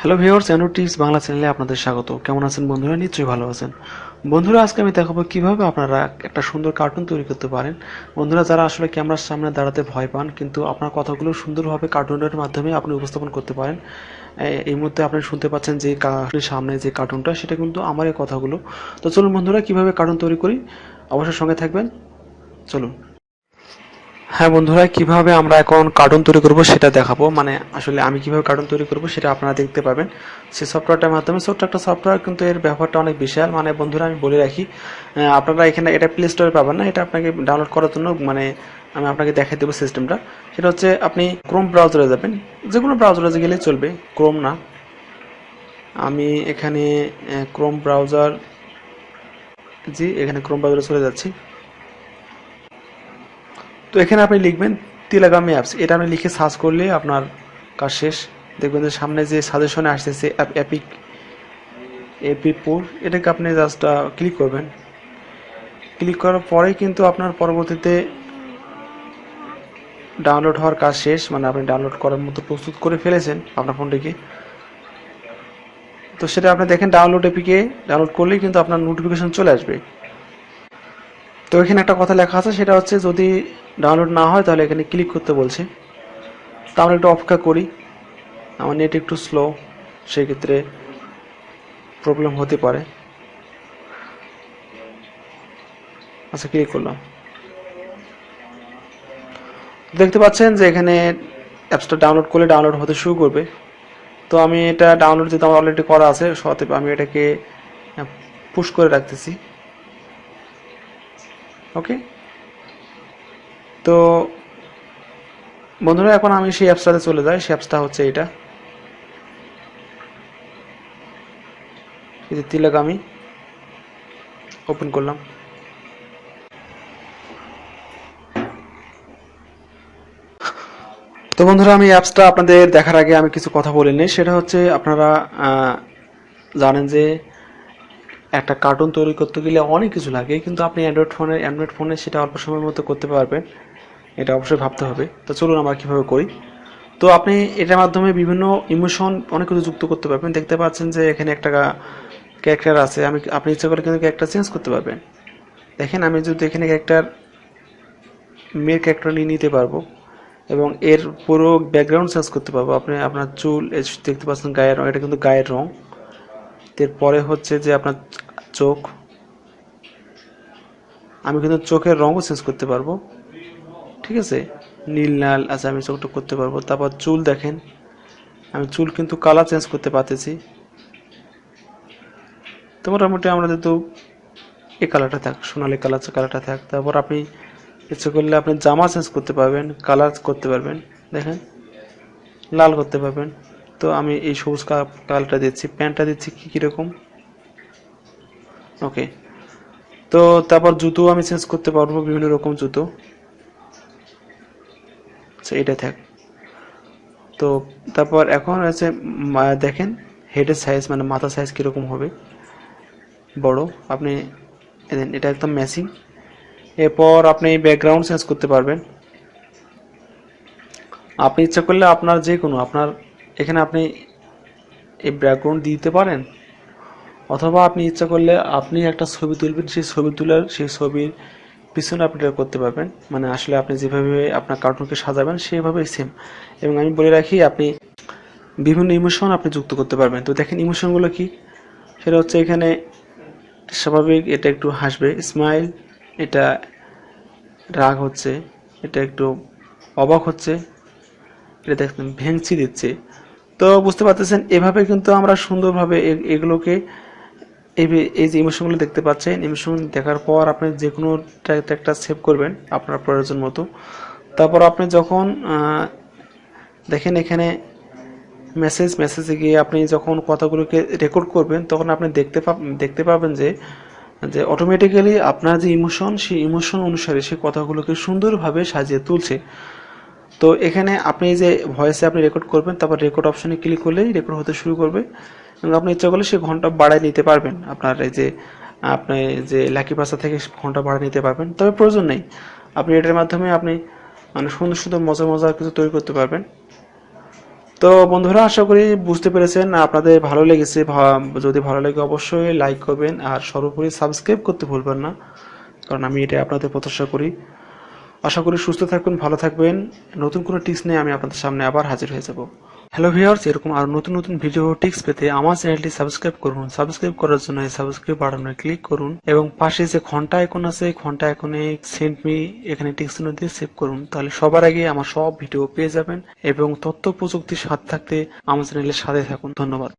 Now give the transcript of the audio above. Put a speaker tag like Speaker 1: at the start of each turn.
Speaker 1: Hello viewers tips Bangla চ্যানেলে আপনাদের স্বাগত। কেমন আছেন বন্ধুরা? নিশ্চয়ই ভালো আছেন। বন্ধুরা, আজকে আমি দেখাবো কীভাবে আপনারা একটা সুন্দর কার্টুন তৈরি করতে পারেন। বন্ধুরা, যারা আসলে ক্যামেরার সামনে দাঁড়াতে ভয় পান, কিন্তু আপনার কথাগুলো সুন্দরভাবে কার্টুনের মাধ্যমে আপনি উপস্থাপন করতে পারেন। এই মুহূর্তে আপনি শুনতে পাচ্ছেন যে সামনে যে কার্টুনটা সেটা কিন্তু আমার কথাগুলো। তো চলুন বন্ধুরা, কীভাবে কার্টুন তৈরি করি? অবশ্যই সঙ্গে থাকবেন। চলুন। হ্যাঁ বন্ধুরা, কীভাবে আমরা এখন কার্টুন তৈরি করব সেটা দেখাবো। মানে আসলে আমি কীভাবে কার্টুন তৈরি করব সেটা আপনারা দেখতে পাবেন। সেই সফটওয়্যারটার মাধ্যমে, ছোট্ট একটা সফটওয়্যার কিন্তু এর ব্যবহারটা অনেক বিশাল। মানে বন্ধুরা, আমি বলে রাখি আপনারা এখানে এটা প্লে স্টোরে পাবেন না। এটা আপনাকে ডাউনলোড করার জন্য মানে আমি আপনাকে দেখাই দেবো সিস্টেমটা সেটা হচ্ছে, আপনি ক্রোম ব্রাউজারে যাবেন। যে কোনো ব্রাউজারে গেলে চলবে ক্রোম না। আমি এখানে ক্রোম ব্রাউজার জি এখানে ক্রোম ব্রাউজারে চলে যাচ্ছি। তো এখানে আপনি লিখবেন তিলাগামী অ্যাপস এটা আপনি লিখে সার্চ করলে আপনার কাজ শেষ। দেখবেন যে সামনে যে সাজেশনে আসতেছে অ্যাপিক এপি পুর এটাকে আপনি জাস্ট ক্লিক করবেন। ক্লিক করার পরেই কিন্তু আপনার পরবর্তীতে ডাউনলোড হওয়ার কাজ শেষ। মানে আপনি ডাউনলোড করার মতো প্রস্তুত করে ফেলেছেন আপনার ফোনটিকে। তো সেটা আপনি দেখেন ডাউনলোড এপিকে ডাউনলোড করলেই কিন্তু আপনার নোটিফিকেশন চলে আসবে। তো এখানে একটা কথা লেখা আছে, সেটা হচ্ছে যদি ডাউনলোড না হয় তাহলে এখানে ক্লিক করতে বলছে। তো আমরা একটু অপেক্ষা করি। আমার নেট একটু স্লো সেক্ষেত্রে প্রবলেম হতে পারে। আচ্ছা ক্লিক করলাম। দেখতে পাচ্ছেন যে এখানে অ্যাপসটা ডাউনলোড করলে ডাউনলোড হতে শুরু করবে। তো আমি এটা ডাউনলোড যেহেতু আমার অলরেডি করা আছে অতএব আমি এটাকে পুশ করে রাখতেছি। ওকে তো, বন্ধুরা, এখন আমি সেই অ্যাপসটাতে চলে যাই। সেই অ্যাপসটা হচ্ছে এটা এই যে তিলক আমি ওপেন করলাম। তো বন্ধুরা, আমি অ্যাপসটা আপনাদের দেখার আগে আমি কিছু কথা বলে নিই। সেটা হচ্ছে, আপনারা জানেন যে, একটা কার্টুন তৈরি করতে গেলে অনেক কিছু লাগে। কিন্তু আপনি অ্যান্ড্রয়েড ফোনে অ্যান্ড্রয়েড ফোনে সেটা অল্প সময়ের মধ্যে করতে পারবেন। এটা অবশ্যই ভাবতে হবে। তো চলুন আমরা কীভাবে করি। তো আপনি এটার মাধ্যমে বিভিন্ন ইমোশন অনেক কিছু যুক্ত করতে পারবেন। দেখতে পাচ্ছেন যে এখানে একটা ক্যারেক্টার আছে। আমি, আপনি ইচ্ছা করলে কিন্তু ক্যারেক্টার চেঞ্জ করতে পারবেন। দেখেন, আমি যদি এখানে ক্যারেক্টার মেয়ের ক্যারেক্টার নিয়ে নিতে পারব এবং এর পুরো ব্যাকগ্রাউন্ড চেঞ্জ করতে পারব। আপনি, আপনার চুল দেখতে পাচ্ছেন গায়ের রং, এটা কিন্তু গায়ের রং। এরপরে হচ্ছে যে আপনার চোখ। আমি কিন্তু চোখের রঙও চেঞ্জ করতে পারব। ঠিক আছে? নীল, লাল আচ্ছা আমি চোখটা করতে পারব। তারপর চুল দেখেন। আমি চুল কিন্তু কালার চেঞ্জ করতে পারতেছি। তো মোটামুটি আমরা যেহেতু এ কালারটা থাক, সোনালি কালার কালারটা থাক, তারপর আপনি ইচ্ছে করলে আপনি জামা চেঞ্জ করতে পারবেন কালার করতে পারবেন। দেখেন, লাল করতে পারবেন। তো আমি এই সবুজ কালারটা দিচ্ছি। প্যান্টটা দিচ্ছি কী কীরকম ওকে তো তারপর জুতো আমি চেঞ্জ করতে পারব, বিভিন্ন রকম জুতো। আচ্ছা এটা থাক। তো তারপর এখন আছে দেখেন হেডের সাইজ মানে মাথা সাইজ কীরকম হবে। বড়, আপনি এটা একদম ম্যাচিং এরপর আপনি ব্যাকগ্রাউন্ড চেঞ্জ করতে পারবেন। আপনি ইচ্ছা করলে আপনার যে কোনো আপনার, এখানে আপনি এই ব্যাকগ্রাউন্ড দিতে পারেন। অথবা আপনি ইচ্ছা করলে আপনি একটা ছবি তুলবেন, সেই ছবি তোলার, সেই ছবির পিছনে আপনি এটা করতে পারবেন। মানে আসলে আপনি যেভাবে আপনার কার্টুনকে সাজাবেন, সেভাবেই সেম এবং আমি বলে রাখি, আপনি বিভিন্ন ইমোশন আপনি যুক্ত করতে পারবেন। তো দেখেন ইমোশনগুলো কি? সেটা হচ্ছে এখানে স্বাভাবিক, এটা একটু হাসবে স্মাইল এটা রাগ হচ্ছে, এটা একটু অবাক হচ্ছে, এটা দেখতেন ভেঙচি দিচ্ছে। তো বুঝতে পারতেছেন, এভাবে কিন্তু আমরা সুন্দরভাবে এগুলোকে এই যে- এই যে ইমোশনগুলো দেখতে পাচ্ছেন ইমোশন দেখার পর আপনি যে কোনো একটা সেভ করবেন আপনার প্রয়োজন মতো। তারপর আপনি যখন দেখেন এখানে মেসেজ মেসেজে গিয়ে আপনি যখন কথাগুলোকে রেকর্ড করবেন, তখন আপনি দেখতে দেখতে পাবেন যে যে অটোমেটিক্যালি আপনার যে ইমোশন সেই ইমোশন অনুসারে সেই কথাগুলোকে সুন্দরভাবে সাজিয়ে তুলছে। তো এখানে আপনি যে ভয়েসে আপনি রেকর্ড করবেন, তারপর রেকর্ড অপশনে ক্লিক করলেই রেকর্ড হতে শুরু করবে। আপনি ইচ্ছা করলে সেই ঘণ্টা বাড়ায় নিতে পারবেন। আপনার এই যে, আপনি যে লাকি পাসা থেকে ঘণ্টা বাড়ায় নিতে পারবেন। তবে প্রয়োজন নেই। আপনি এটার মাধ্যমে আপনি মানে সুন্দর সুন্দর মজা মজা কিছু তৈরি করতে পারবেন। তো বন্ধুরা, আশা করি বুঝতে পেরেছেন। আপনাদের ভালো লেগেছে যদি ভালো লাগে অবশ্যই লাইক করবেন আর সর্বোপরি সাবস্ক্রাইব করতে ভুলবেন না। কারণ আমি এটা আপনাদের প্রত্যাশা করি। আশা করি সুস্থ থাকবেন, ভালো থাকবেন। নতুন কোনো টিপস নিয়ে আমি আপনাদের সামনে আবার হাজির হয়ে যাব। হ্যালো ভিউয়ার্স এরকম আর নতুন নতুন ভিডিও টিপস পেতে আমার চ্যানেলটি সাবস্ক্রাইব করুন। সাবস্ক্রাইব করার জন্য এই সাবস্ক্রাইব বাটনে ক্লিক করুন এবং পাশে যে ঘণ্টা আইকন আছে, এই ঘণ্টা আইকনে সেন্ড মি এখানে টিক্স দিয়ে সেভ করুন। তাহলে সবার আগে আমার সব ভিডিও পেয়ে যাবেন এবং তথ্য প্রযুক্তির সাথে থাকতে আমার চ্যানেলের সাথে থাকুন। ধন্যবাদ।